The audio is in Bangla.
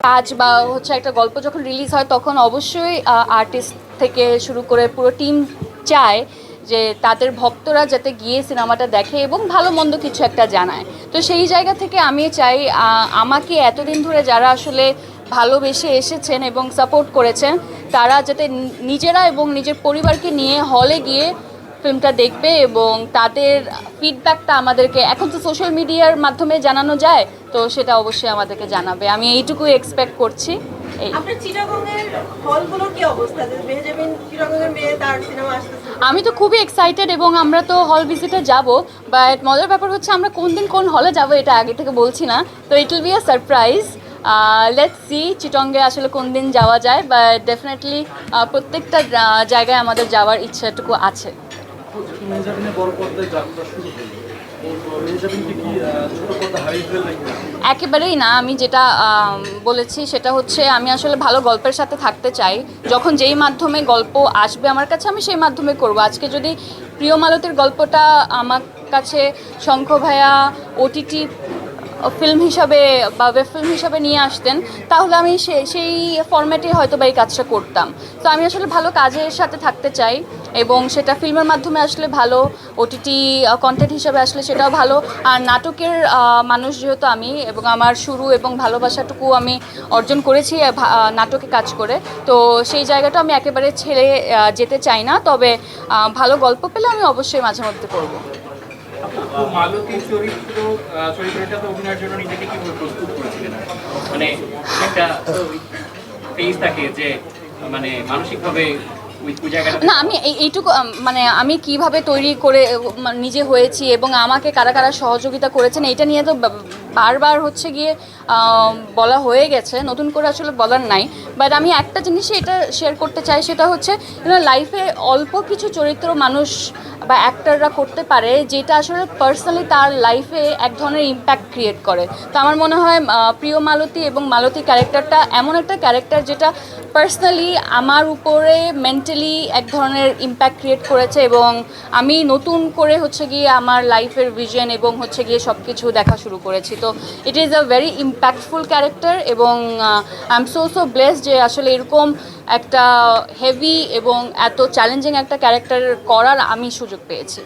কাজ বা হচ্ছে একটা গল্প যখন রিলিজ হয়, তখন অবশ্যই আর্টিস্ট থেকে শুরু করে পুরো টিম চায় যে তাদের ভক্তরা যাতে গিয়ে সিনেমাটা দেখে এবং ভালো মন্দ কিছু একটা জানায়। তো সেই জায়গা থেকে আমি চাই আমাকে এতদিন ধরে যারা আসলে ভালোবেসে এসেছেন এবং সাপোর্ট করেছেন, তারা যাতে নিজেরা এবং নিজের পরিবারকে নিয়ে হলে গিয়ে ফিল্মটা দেখবে এবং তাদের ফিডব্যাকটা আমাদেরকে এখন তো সোশ্যাল মিডিয়ার মাধ্যমে জানানো যায় তো সেটা অবশ্যই আমাদেরকে জানাবে। আমি এইটুকু এক্সপেক্ট করছি আমি তো খুবই এক্সাইটেড এবং আমরা তো হল ভিজিটে যাব বাট মজার ব্যাপার হচ্ছে আমরা কোন দিন কোন হলে যাব এটা আগে থেকে বলছি না তো it will be a surprise let see চিটঙ্গে আসলে কোন দিন যাওয়া যায় বাট ডেফিনেটলি প্রত্যেকটা জায়গায় আমাদের যাওয়ার ইচ্ছাটুকু আছে। একেবারেই না। আমি যেটা বলেছি সেটা হচ্ছে আমি আসলে ভালো গল্পের সাথে থাকতে চাই। যখন যেই মাধ্যমে গল্প আসবে আমার কাছে, আমি সেই মাধ্যমে করব। আজকে যদি প্রিয় মালতের গল্পটা আমার কাছে শঙ্খ ভাইয়া ওটিটি ফিল্ম হিসাবে বা ওয়েব ফিল্ম হিসাবে নিয়ে আসতেন, তাহলে আমি সেই ফরম্যাটে হয়তো বা এই কাজটা করতাম। তো আমি আসলে ভালো কাজের সাথে থাকতে চাই। এবং সেটা ফিল্মের মাধ্যমে আসলে ভালো ওটিটি কন্টেন্ট হিসাবে আসলে সেটাও ভালো। আর নাটকের মানুষ যেহেতু আমি এবং আমার শুরু এবং ভালোবাসাটুকু আমি অর্জন করেছি নাটকে কাজ করে, তো সেই জায়গাটা আমি একেবারে ছেড়ে যেতে চাই না। তবে ভালো গল্প পেলে আমি অবশ্যই মাঝে মধ্যে করব। মানে মানে মানসিকভাবে না, আমি এই- এইটুকু মানে আমি কীভাবে তৈরি করে নিজে হয়েছি এবং আমাকে কারা কারা সহযোগিতা করেছেন, এইটা নিয়ে তো বারবার হচ্ছে গিয়ে বলা হয়ে গেছে, নতুন করে আসলে বলার নাই। বাট আমি একটা জিনিসই এটা শেয়ার করতে চাই, সেটা হচ্ছে লাইফে অল্প কিছু চরিত্র মানুষ বা অ্যাক্টাররা করতে পারে, যেটা আসলে পার্সোনালি তার লাইফে এক ধরনের ইম্প্যাক্ট ক্রিয়েট করে। তো আমার মনে হয় প্রিয় মালতী এবং মালতী ক্যারেক্টারটা এমন একটা ক্যারেক্টার যেটা পার্সোনালি আমার উপরে মেন্টালি এক ধরনের ইম্প্যাক্ট ক্রিয়েট করেছে এবং আমি নতুন করে হচ্ছে গিয়ে আমার লাইফের ভিশন এবং হচ্ছে গিয়ে সব কিছু দেখা শুরু করেছি। তো it is a very impactful character এবং I am so so bless যে আসলে এরকম একটা হেভি এবং এত চ্যালেঞ্জিং একটা ক্যারেক্টার করার আমি সুযোগ পেয়েছি।